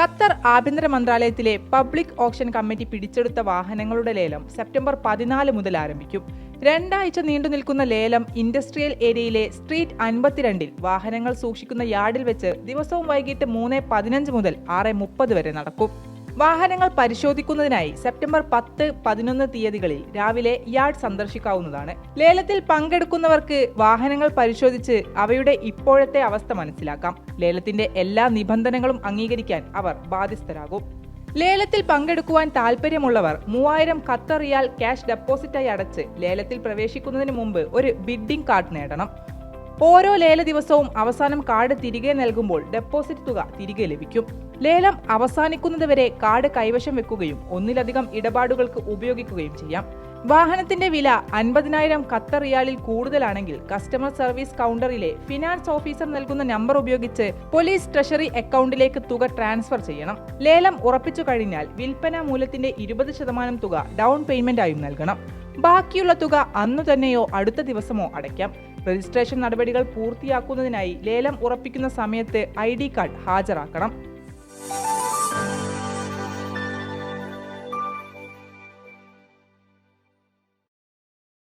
Qatar ആഭ്യന്തര മന്ത്രാലയത്തിലെ public option committee പിടിച്ചെടുത്ത വാഹനങ്ങളുടെ ലേലം സെപ്റ്റംബർ പതിനാല് മുതൽ ആരംഭിക്കും. രണ്ടാഴ്ച നീണ്ടു നിൽക്കുന്ന ലേലം ഇൻഡസ്ട്രിയൽ ഏരിയയിലെ സ്ട്രീറ്റ് അൻപത്തിരണ്ടിൽ വാഹനങ്ങൾ സൂക്ഷിക്കുന്ന യാർഡിൽ വെച്ച് ദിവസവും വൈകിട്ട് മൂന്ന് പതിനഞ്ച് മുതൽ ആറ് മുപ്പത് വരെ നടക്കും. വാഹനങ്ങൾ പരിശോധിക്കുന്നതിനായി സെപ്റ്റംബർ പത്ത് പതിനൊന്ന് തീയതികളിൽ രാവിലെ യാർഡ് സന്ദർശിക്കാവുന്നതാണ്. ലേലത്തിൽ പങ്കെടുക്കുന്നവർക്ക് വാഹനങ്ങൾ പരിശോധിച്ച് അവയുടെ ഇപ്പോഴത്തെ അവസ്ഥ മനസ്സിലാക്കാം. ലേലത്തിന്റെ എല്ലാ നിബന്ധനകളും അംഗീകരിക്കാൻ അവർ ബാധ്യസ്ഥരാകും. ലേലത്തിൽ പങ്കെടുക്കുവാൻ താൽപ്പര്യമുള്ളവർ മൂവായിരം ഖത്തർ റിയാൽ ക്യാഷ് ഡെപ്പോസിറ്റായി അടച്ച് ലേലത്തിൽ പ്രവേശിക്കുന്നതിന് മുമ്പ് ഒരു ബിഡ്ഡിംഗ് കാർഡ് നേടണം. ഓരോ ലേല ദിവസവും അവസാനം കാർഡ് തിരികെ നൽകുമ്പോൾ ഡെപ്പോസിറ്റ് തുക തിരികെ ലഭിക്കും. ലേലം അവസാനിക്കുന്നതുവരെ കാർഡ് കൈവശം വെക്കുകയും ഒന്നിലധികം ഇടപാടുകൾക്ക് ഉപയോഗിക്കുകയും ചെയ്യാം. വാഹനത്തിന്റെ വില അൻപതിനായിരം ഖത്തർ റിയാലിൽ കൂടുതലാണെങ്കിൽ കസ്റ്റമർ സർവീസ് കൗണ്ടറിലെ ഫിനാൻസ് ഓഫീസർ നൽകുന്ന നമ്പർ ഉപയോഗിച്ച് പോലീസ് ട്രഷറി അക്കൗണ്ടിലേക്ക് തുക ട്രാൻസ്ഫർ ചെയ്യണം. ലേലം ഉറപ്പിച്ചു കഴിഞ്ഞാൽ വിൽപ്പന മൂല്യത്തിന്റെ ഇരുപത് ശതമാനം തുക ഡൗൺ പേയ്മെന്റായും നൽകണം. ബാക്കിയുള്ള തുക അന്നു തന്നെയോ അടുത്ത ദിവസമോ അടയ്ക്കാം. രജിസ്ട്രേഷൻ നടപടികൾ പൂർത്തിയാക്കുന്നതിനായി ലേലം ഉറപ്പിക്കുന്ന സമയത്ത് ഐ കാർഡ് ഹാജരാക്കണം.